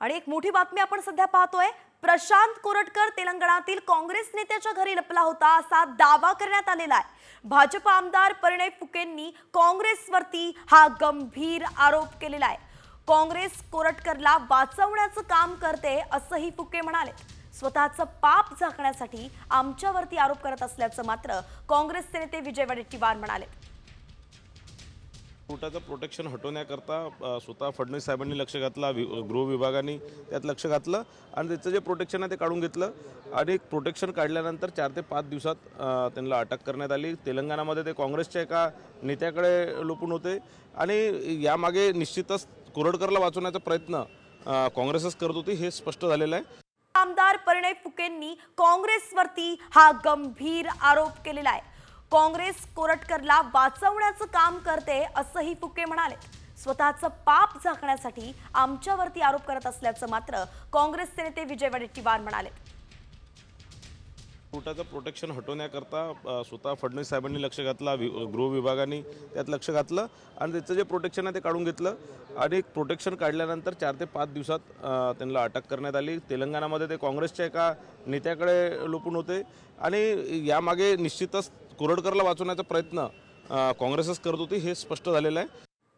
आणि एक मोठी बातमी आपण सध्या पाहतोय. प्रशांत कोरटकर तेलंगणातील काँग्रेस नेत्याच्या घरी लपला होता असा दावा करण्यात आलेला आहे. भाजप आमदार परिणय फुकेंनी काँग्रेसवरती हा गंभीर आरोप केलेला आहे. काँग्रेस कोरटकरला वाचवण्याचं काम करते असंही फुके म्हणाले. स्वतःचं पाप झाकण्यासाठी आमच्यावरती आरोप करत असल्याचं मात्र काँग्रेसचे नेते विजय वडेट्टीवार म्हणाले. कोर्टाचं प्रोटेक्शन हटवण्याकरता स्वतः फडणवीस साहेबांनी लक्ष घातलं वि गृह विभागाने त्यात लक्ष घातलं आणि त्याचं जे प्रोटेक्शन आहे ते काढून घेतलं. आणि प्रोटेक्शन काढल्यानंतर चार ते पाच दिवसात त्यांना अटक करण्यात आली. तेलंगणामध्ये ते काँग्रेसच्या एका नेत्याकडे लोपून होते. आणि यामागे निश्चितच कोरडकरला वाचवण्याचा प्रयत्न काँग्रेसच करत होती हे स्पष्ट झालेलं आहे. आमदार परिणय फुकेंनी काँग्रेसवरती हा गंभीर आरोप केलेला आहे. काँग्रेस कोरटकरला वाचवण्याचं काम करते असंही फुके म्हणाले. स्वतःचं पाप झाकण्यासाठी आमच्यावरती आरोप करत असल्याचं मात्र काँग्रेसचे नेते विजय वडेट्टीवार म्हणाले. कोर्टाचं प्रोटेक्शन हटवण्याकरता स्वतः फडणवीस साहेबांनी लक्ष घातलं वि गृह विभागाने त्यात लक्ष घातलं आणि त्याचं जे प्रोटेक्शन आहे ते काढून घेतलं आणि प्रोटेक्शन काढल्यानंतर चार ते पाच दिवसात त्यांना अटक करण्यात आली. तेलंगणामध्ये ते काँग्रेसच्या एका नेत्याकडे लुपून होते आणि यामागे निश्चितच कोरडकरला वाचवण्याचा प्रयत्न काँग्रेसच करत होती हे स्पष्ट झालेलं आहे.